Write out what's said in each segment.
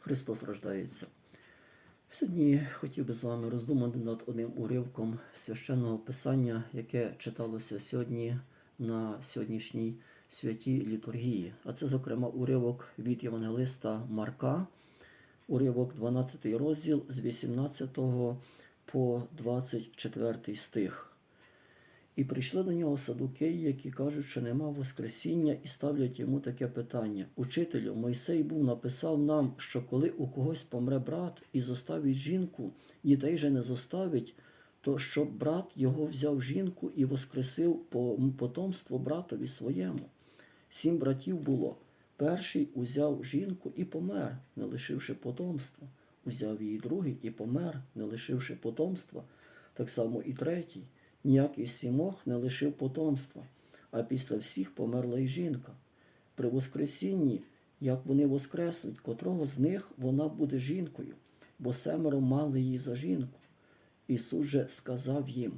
Христос рождається. Сьогодні хотів би з вами роздумати над одним уривком священного писання, яке читалося сьогодні на сьогоднішній святій літургії. А це, зокрема, уривок від Євангелиста Марка, уривок 12 розділ з 18 по 24 стих. І прийшли до нього садукеї, які кажуть, що нема Воскресіння, і ставлять йому таке питання: Учителю, Мойсей був написав нам, що коли у когось помре брат і зоставить жінку, дітей же не зоставить, то щоб брат його взяв жінку і воскресив потомство братові своєму. Сім братів було. Перший узяв жінку і помер, не лишивши потомства. Узяв її другий і помер, не лишивши потомства. Так само і третій. Ніякий сімох не лишив потомства, а після всіх померла й жінка. При Воскресінні, як вони воскреснуть, котрого з них вона буде жінкою, бо семеро мали її за жінку. Ісус же сказав їм: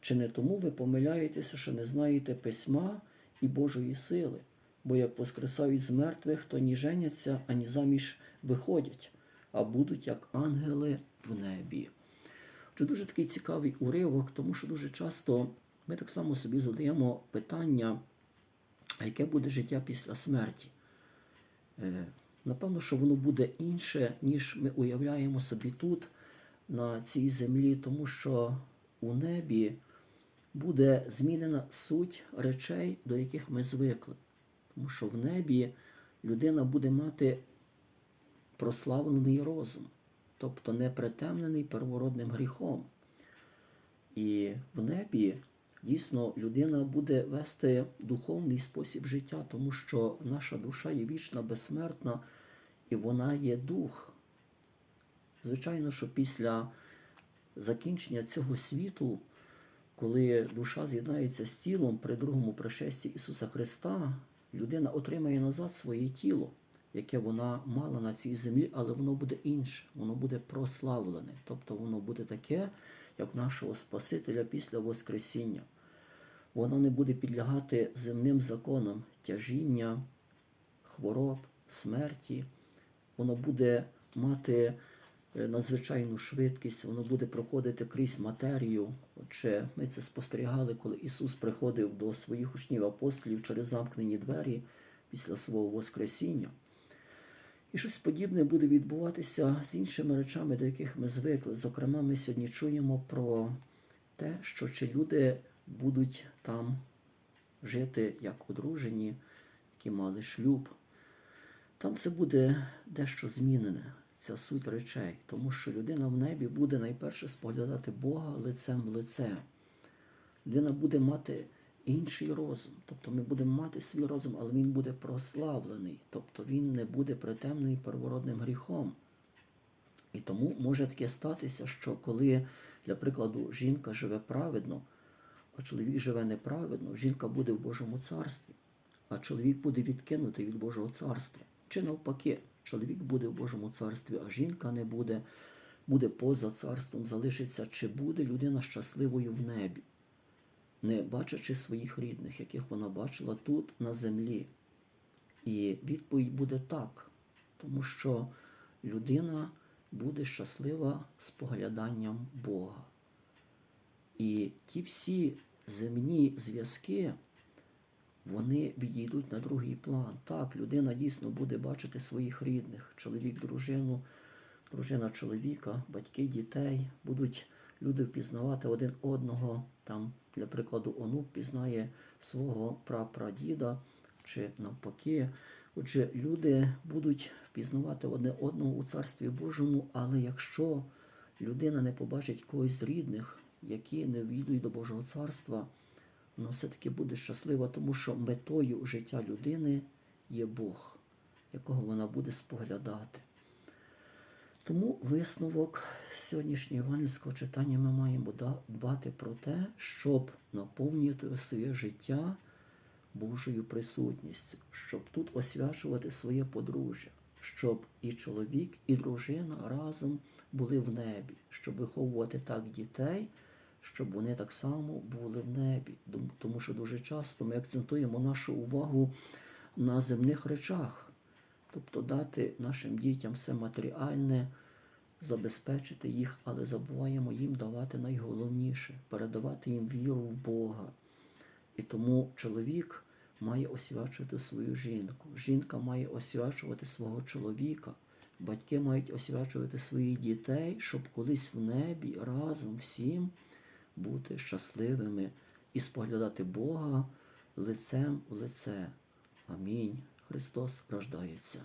чи не тому ви помиляєтеся, що не знаєте письма і Божої сили, бо як воскресають з мертвих, то ні женяться, ані заміж виходять, а будуть як ангели в небі. Це дуже такий цікавий уривок, тому що дуже часто ми так само собі задаємо питання, а яке буде життя після смерті. Е, Напевно, що воно буде інше, ніж ми уявляємо собі тут, на цій землі, тому що у небі буде змінена суть речей, до яких ми звикли. Тому що в небі людина буде мати прославлений розум, тобто не притемнений первородним гріхом. І в небі дійсно людина буде вести духовний спосіб життя, тому що наша душа є вічна, безсмертна, і вона є дух. Звичайно, що після закінчення цього світу, коли душа з'єднається з тілом при другому пришесті Ісуса Христа, людина отримає назад своє тіло, яке вона мала на цій землі, але воно буде інше, воно буде прославлене. Тобто воно буде таке, як нашого Спасителя після Воскресіння. Воно не буде підлягати земним законам тяжіння, хвороб, смерті. Воно буде мати е, надзвичайну швидкість, воно буде проходити крізь матерію. Отже, ми це спостерігали, коли Ісус приходив до своїх учнів апостолів через замкнені двері після свого Воскресіння. І щось подібне буде відбуватися з іншими речами, до яких ми звикли. Зокрема, ми сьогодні чуємо про те, що чи люди будуть там жити як одружені, які мали шлюб. Там це буде дещо змінене, ця суть речей, тому що людина в небі буде найперше споглядати Бога лицем в лице. Людина буде мати інший розум. Тобто ми будемо мати свій розум, але він буде прославлений, тобто він не буде притемний первородним гріхом. І тому може таке статися, що коли, для прикладу, жінка живе праведно, а чоловік живе неправедно, жінка буде в Божому царстві, а чоловік буде відкинутий від Божого царства. Чи навпаки, чоловік буде в Божому царстві, а жінка не буде, буде поза царством, залишиться, чи буде людина щасливою в небі, не бачачи своїх рідних, яких вона бачила тут на землі. І відповідь буде так, тому що людина буде щаслива спогляданням Бога. І ті всі земні зв'язки, вони відійдуть на другий план. Так, людина дійсно буде бачити своїх рідних, чоловік, дружину, дружина чоловіка, батьки дітей, будуть люди впізнавати один одного. Там, для прикладу, онук пізнає свого прапрадіда чи навпаки. Отже, люди будуть впізнавати одне одного у Царстві Божому, але якщо людина не побачить когось з рідних, які не війдуть до Божого царства, вона все-таки буде щаслива, тому що метою життя людини є Бог, якого вона буде споглядати. Тому висновок сьогоднішнього євангельського читання ми маємо дбати про те, щоб наповнювати своє життя Божою присутністю, щоб тут освячувати своє подружжя, щоб і чоловік, і дружина разом були в небі, щоб виховувати так дітей, щоб вони так само були в небі. Тому що дуже часто ми акцентуємо нашу увагу на земних речах. Тобто дати нашим дітям все матеріальне, забезпечити їх, але забуваємо їм давати найголовніше передавати їм віру в Бога. І тому чоловік має освячувати свою жінку, жінка має освячувати свого чоловіка, батьки мають освячувати своїх дітей, щоб колись в небі разом всім бути щасливими і споглядати Бога лицем в лице. Амінь. Христос рождається.